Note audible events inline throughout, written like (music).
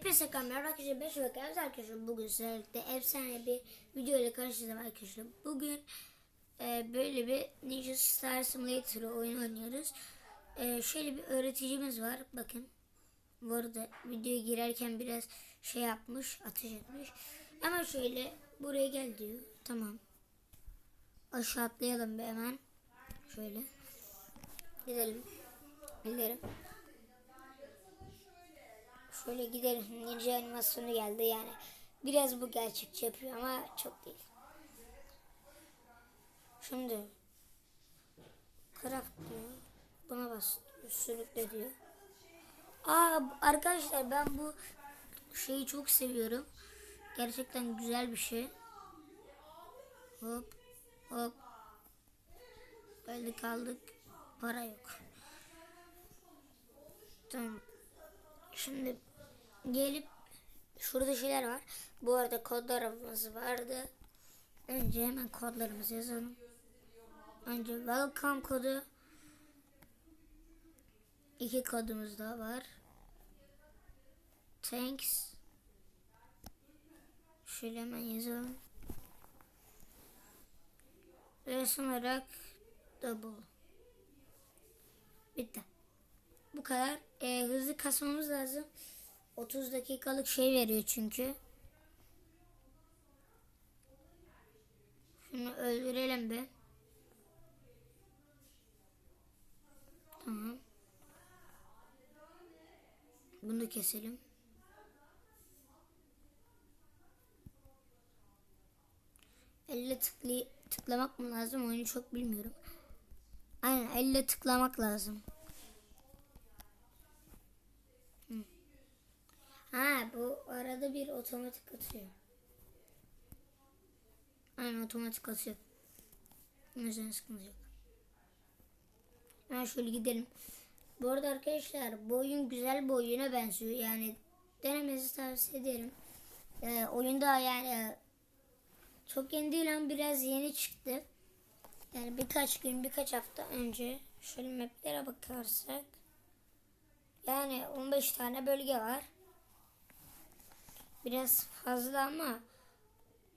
Hepinize kamera arkadaşlar 5 ve evet arkadaşlar bugün sizlerle efsane bir video ile karşınızda arkadaşlar. Bugün e, böyle bir Ninja Star Simulator oyun oynuyoruz. E, şöyle bir öğreticimiz var bakın. Bu arada videoya girerken biraz şey yapmış ateş etmiş. Ama şöyle buraya gel diyor. Tamam. Aşağı atlayalım bir hemen. Şöyle. Gidelim. Gidelim. Şöyle gidelim. Ninja animasyonu geldi yani. Biraz bu gerçekçi yapıyor ama çok değil. Şimdi craft diyor. Buna bas. Sürükle diyor. Aa arkadaşlar ben bu şeyi çok seviyorum. Gerçekten güzel bir şey. Hop hop. Böyle kaldık. Para yok. Tamam. Şimdi gelip şurada şeyler var. Bu arada kodlarımız vardı. Önce hemen kodlarımızı yazalım. Önce welcome kodu. İki kodumuz daha var. Thanks. Şöyle hemen yazalım. Ve son olarak double. Bitti. Bu kadar. Ee, hızlı kasmamız lazım. 30 dakikalık şey veriyor çünkü. Şunu öldürelim be. Tamam. Bunu keselim. Elle tıklı tıklamak mı lazım? Oyunu çok bilmiyorum. Aynen elle tıklamak lazım. Ha bu arada bir otomatik atıyor. Aynen otomatik atıyor. O yüzden sıkıntı yok. Ben şöyle gidelim. Bu arada arkadaşlar bu oyun güzel bir oyuna benziyor. Yani denemenizi tavsiye ederim. Ee, oyunda yani çok yeni değil ama biraz yeni çıktı. Yani birkaç gün birkaç hafta önce şöyle maplere bakarsak yani 15 tane bölge var biraz fazla ama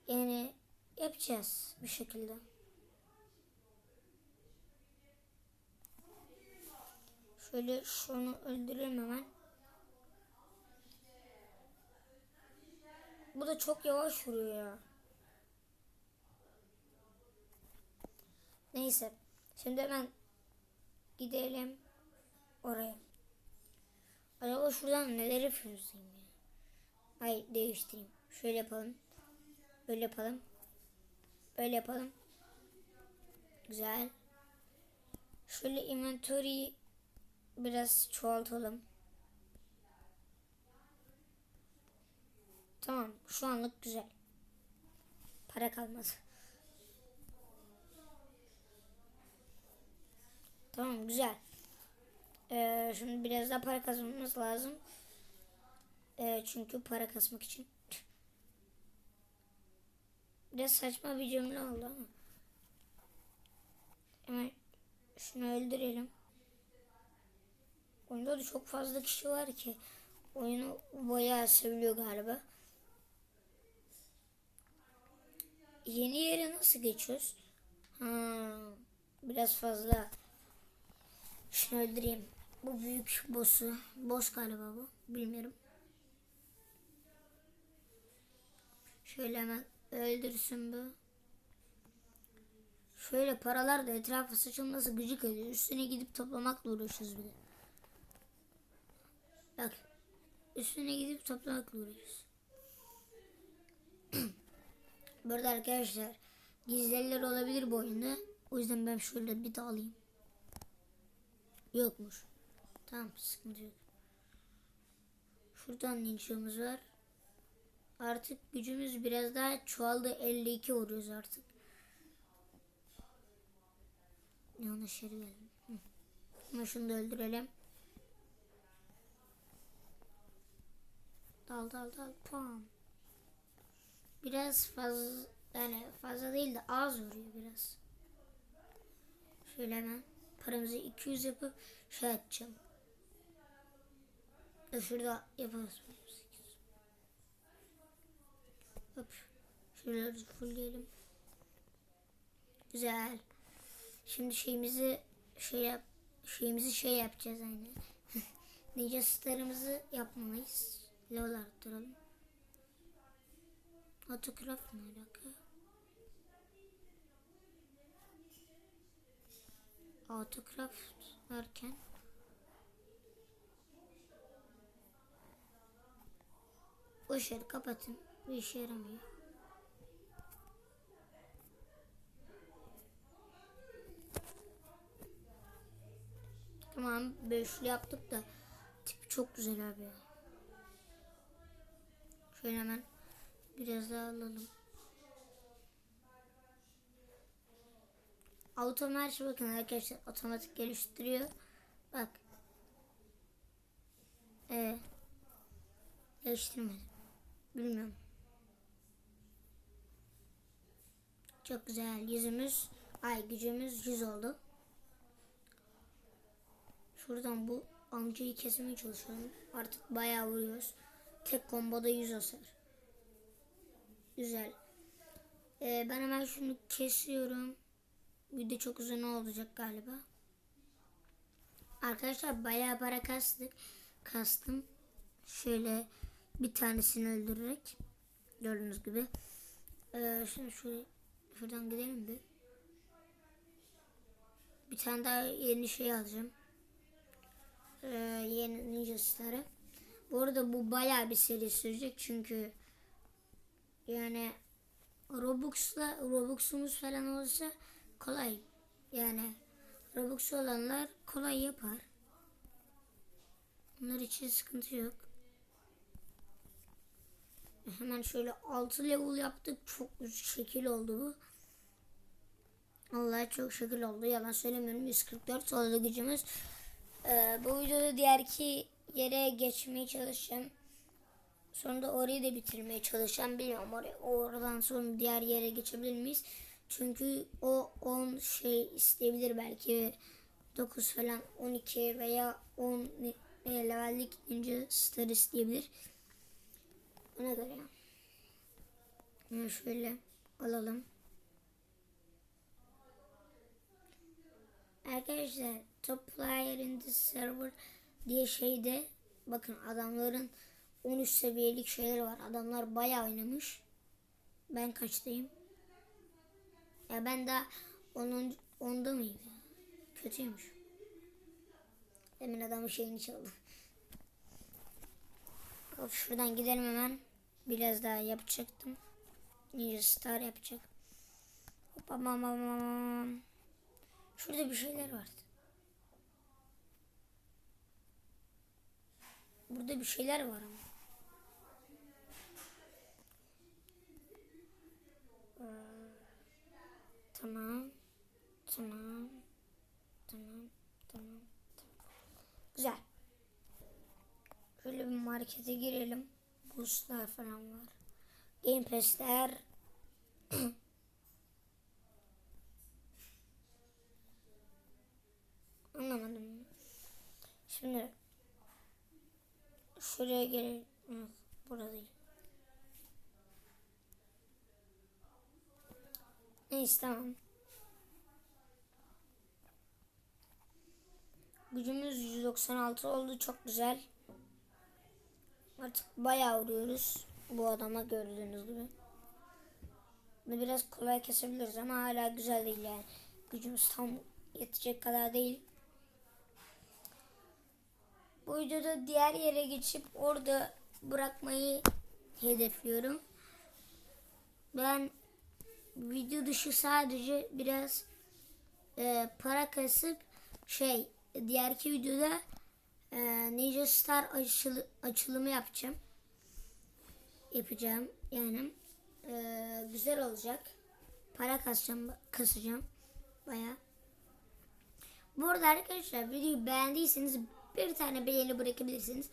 yani yapacağız bir şekilde. Şöyle şunu öldürelim hemen. Bu da çok yavaş vuruyor ya. Neyse. Şimdi hemen gidelim oraya. Acaba şuradan neler yapıyoruz diyeyim ya. Ay değiştireyim. Şöyle yapalım. Böyle yapalım. Böyle yapalım. Güzel. Şöyle inventory'yi biraz çoğaltalım. Tamam. Şu anlık güzel. Para kalmadı. Tamam güzel. Ee, şimdi biraz daha para kazanmamız lazım. E, çünkü para kasmak için. Biraz saçma bir cümle oldu ama. Hemen şunu öldürelim. Oyunda da çok fazla kişi var ki oyunu bayağı seviliyor galiba. Yeni yere nasıl geçiyoruz? Ha, biraz fazla. Şunu öldüreyim. Bu büyük boss'u. Boss galiba bu. Bilmiyorum. Şöyle hemen öldürsün bu. Şöyle paralar da etrafa saçılması gıcık ediyor. Üstüne gidip toplamakla uğraşıyoruz bir de. Bak. Üstüne gidip toplamakla uğraşıyoruz. (clears throat) Burada arkadaşlar gizliler olabilir bu oyunda. O yüzden ben şöyle bir de alayım. Yokmuş. Tamam sıkıntı yok. Şuradan ninjamız var. Artık gücümüz biraz daha çoğaldı. 52 oluyoruz artık. Yanlış yere geldim. Ama şunu da öldürelim. Dal dal dal. Pam. Biraz fazla yani fazla değil de az vuruyor biraz. Şöyle hemen paramızı 200 yapıp şey atacağım. Da şurada yaparız. Hop. Şuraları fullleyelim. Güzel. Şimdi şeyimizi şey yap şeyimizi şey yapacağız aynı. (laughs) Ninja starımızı yapmalıyız. Level arttıralım. Autocraft ne alaka? Autocraft varken işleri kapatın. Bir işe yaramıyor. Tamam beşli yaptık da tipi çok güzel abi. Şöyle hemen biraz daha alalım. Otomatik bakın arkadaşlar otomatik geliştiriyor. Bak. Ee, geliştirmedim. Bilmiyorum. Çok güzel. Yüzümüz, ay gücümüz 100 oldu. Şuradan bu amcayı kesmeye çalışıyorum. Artık bayağı vuruyoruz. Tek komboda 100 hasar. Güzel. Ee, ben hemen şunu kesiyorum. Video çok uzun olacak galiba. Arkadaşlar bayağı para kastık. Kastım. Şöyle bir tanesini öldürerek. Gördüğünüz gibi. Ee, şimdi şuraya, şuradan gidelim bir. Bir tane daha yeni şey alacağım. Ee, yeni Ninja Star'ı. Bu arada bu bayağı bir seri sürecek çünkü yani Robux'la Robux'umuz falan olursa kolay. Yani Robux olanlar kolay yapar. Bunlar için sıkıntı yok. Hemen şöyle 6 level yaptık. Çok şekil oldu bu. Allah çok şekil oldu. Yalan söylemiyorum. 144 oldu gücümüz. Ee, bu videoda diğer iki yere geçmeye çalışacağım. Sonra da orayı da bitirmeye çalışacağım. Bilmiyorum oraya, oradan sonra diğer yere geçebilir miyiz? Çünkü o 10 şey isteyebilir belki 9 falan 12 veya 10 levellik ninja star isteyebilir. Ona göre. Yani şöyle alalım. Arkadaşlar top player in the server diye şeyde bakın adamların 13 seviyelik şeyler var. Adamlar bayağı oynamış. Ben kaçtayım? Ya ben daha onun onda mıyım ya? Kötüymüş. Demin adamın şeyini çaldı. Of, şuradan gidelim hemen. Biraz daha yapacaktım. Ninja Star yapacak. Hop, aman, aman. Şurada bir şeyler vardı. Burada bir şeyler var ama. Ee. Tamam. Tamam. Tamam. tamam. Güzel. Şöyle bir markete girelim. Boostlar falan var. Game Pass'ler. (clears throat) Anlamadım. Şimdi şuraya gelelim. Yok, burada değil. Neyse tamam. Gücümüz 196 oldu. Çok güzel. Artık bayağı vuruyoruz. Bu adama gördüğünüz gibi. Bunu biraz kolay kesebiliriz ama hala güzel değil yani. Gücümüz tam yetecek kadar değil. Bu videoda diğer yere geçip orada bırakmayı hedefliyorum. Ben video dışı sadece biraz e, para kasıp şey diğerki videoda e, Ninja Star açılı, açılımı yapacağım. Yapacağım yani. E, güzel olacak. Para kasacağım, kasacağım baya. Bu arada arkadaşlar videoyu beğendiyseniz bir tane beğeni bırakabilirsiniz.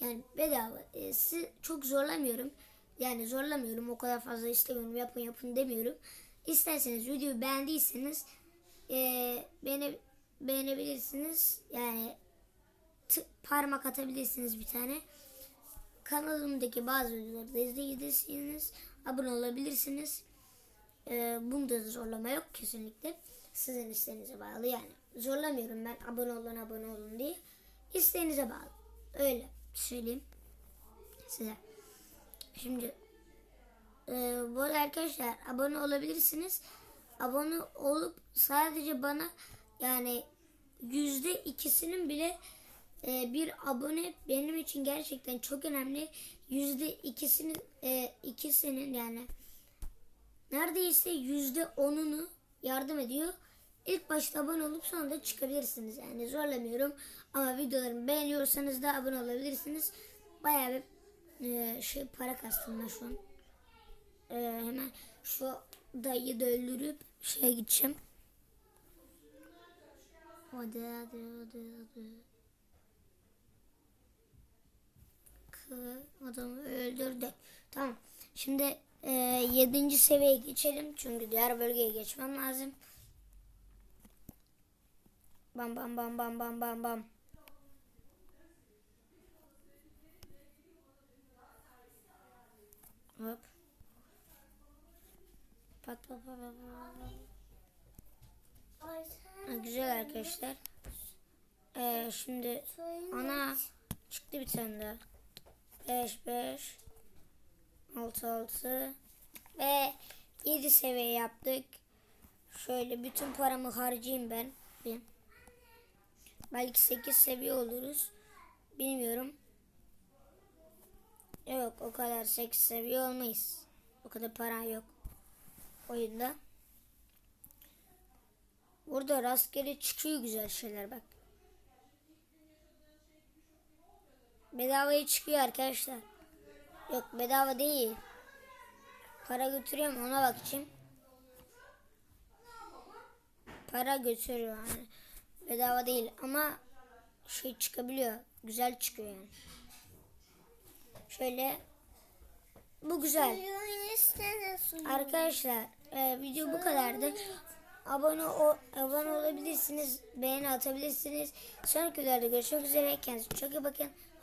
Yani bedava. E, sizi çok zorlamıyorum. Yani zorlamıyorum. O kadar fazla istemiyorum. Yapın yapın demiyorum. İsterseniz videoyu beğendiyseniz e, beğene, beğenebilirsiniz. Yani parmak atabilirsiniz bir tane. Kanalımdaki bazı videoları da izleyebilirsiniz. abone olabilirsiniz. Ee, bunda da zorlama yok kesinlikle. Sizin isteğinize bağlı yani. Zorlamıyorum ben abone olun abone olun diye. İsteğinize bağlı. Öyle söyleyeyim size. Şimdi e, bu arada arkadaşlar abone olabilirsiniz. Abone olup sadece bana yani yüzde ikisinin bile e, bir abone benim için gerçekten çok önemli. Yüzde ikisinin e, ikisinin yani neredeyse yüzde onunu yardım ediyor. İlk başta abone olup sonra da çıkabilirsiniz. Yani zorlamıyorum. Ama videolarımı beğeniyorsanız da abone olabilirsiniz. Bayağı bir e, şey para kastım ben şu an. E, hemen şu dayıyı da öldürüp şeye gideceğim. Hadi hadi hadi hadi. Adamı öldürdük. Tamam. Şimdi e, 7. seviyeye geçelim. Çünkü diğer bölgeye geçmem lazım. Bam bam bam bam bam bam bam. Hop. Pat pat pat pat pat. Güzel arkadaşlar. Ee, şimdi ana çıktı bir tane daha. 5 5 6 6 ve 7 seviye yaptık. Şöyle bütün paramı harcayayım ben. Bir. Belki 8 seviye oluruz. Bilmiyorum. Yok o kadar 8 seviye olmayız. O kadar para yok oyunda. Burada rastgele çıkıyor güzel şeyler bak. Bedavaya çıkıyor arkadaşlar. Yok bedava değil. Para götürüyorum ona bakayım. Para götürüyor yani. Bedava değil ama şey çıkabiliyor. Güzel çıkıyor yani. Şöyle bu güzel. Arkadaşlar e, video bu kadardı. Abone o, abone olabilirsiniz, beğeni atabilirsiniz. Sonraki videolarda görüşmek üzere. Kendinize çok iyi bakın.